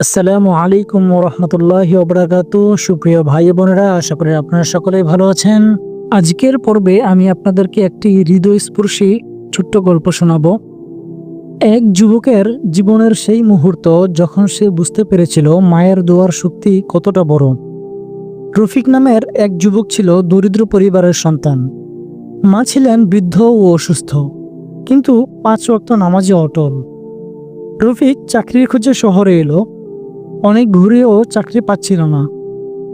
আসসালামু আলাইকুম রহমতুল্লাহ ওবরাকাত। সুপ্রিয় ভাই বোনেরা, আশা করি আপনারা সকলেই ভালো আছেন। আজকের পর্বে আমি আপনাদেরকে একটি হৃদয়স্পর্শী ছোট্ট গল্প শোনাব। এক যুবকের জীবনের সেই মুহূর্ত যখন সে বুঝতে পেরেছিল মায়ের দোয়ার শক্তি কতটা বড়। রফিক নামের এক যুবক ছিল দরিদ্র পরিবারের সন্তান। মা ছিলেন বৃদ্ধ ও অসুস্থ, কিন্তু পাঁচ ওয়াক্ত নামাজে অটল। রফিক চাকরির খোঁজে শহরে এলো অনেক ঘুরেও চাকরি পাচ্ছিল না।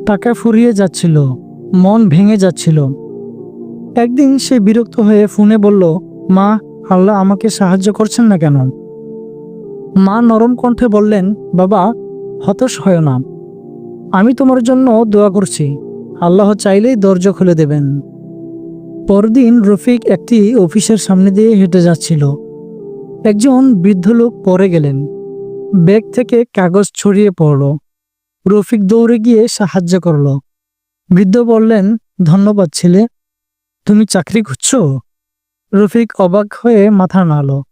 টাকা ফুরিয়ে যাচ্ছিল, মন ভেঙে যাচ্ছিল। একদিন সে বিরক্ত হয়ে ফোনে বলল, মা, আল্লাহ আমাকে সাহায্য করছেন না কেন? মা নরম কণ্ঠে বললেন, বাবা, হতাশ হয় না। আমি তোমার জন্য দোয়া করছি। আল্লাহ চাইলেই দরজা খুলে দেবেন। পরদিন রফিক একটি অফিসের সামনে দিয়ে হেঁটে যাচ্ছিল। একজন বৃদ্ধ লোক পরে গেলেন। ব্যাগ থেকে কাগজ ছড়িয়ে পড়ল। রফিক দৌড়ে গিয়ে সাহায্য করল। বৃদ্ধ বললেন, ধন্যবাদ ছেলে, তুমি চাকরি খুঁজছো? রফিক অবাক হয়ে মাথা নাড়ল।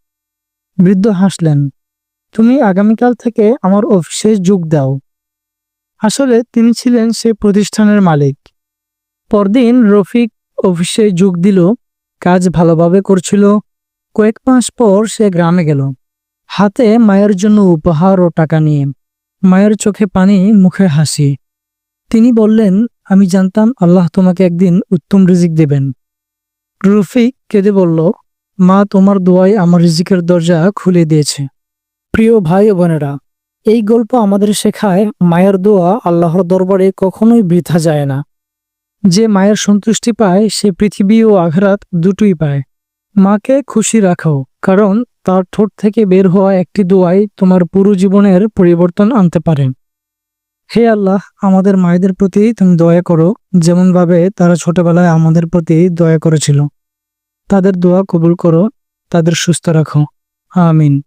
বৃদ্ধ হাসলেন, তুমি আগামীকাল থেকে আমার অফিসে যোগ দাও। আসলে তিনি ছিলেন সে প্রতিষ্ঠানের মালিক। পরদিন রফিক অফিসে যোগ দিল, কাজ ভালোভাবে করছিল। কয়েক মাস পর সে গ্রামে গেল। হাতে মায়ের জন্য উপহার ও টাকা নিয়ে মায়ের চোখে পানি, মুখে হাসি। তিনি বললেন, আমি জানতাম আল্লাহ তোমাকে একদিন উত্তম রিজিক দেবেন। রফিক কেঁদে বলল, মা, তোমার দোয়ায় আমার রিজিকের দরজা খুলে দিয়েছে। প্রিয় ভাই বোনেরা, এই গল্প আমাদের শেখায় মায়ের দোয়া আল্লাহর দরবারে কখনোই বৃথা যায় না। যে মায়ের সন্তুষ্টি পায়, সে পৃথিবী ও আঘাত দুটোই পায়। মাকে খুশি রাখো কারণ তার ঠোঁট থেকে বের হওয়া একটি দোয়াই তোমার পুরো জীবনের পরিবর্তন আনতে পারে। হে আল্লাহ, আমাদের মায়েদের প্রতি তুমি দয়া করো, যেমনভাবে তারা ছোটবেলায় আমাদের প্রতি দয়া করেছিল। তাদের দোয়া কবুল করো, তাদের সুস্থ রাখো। আমিন।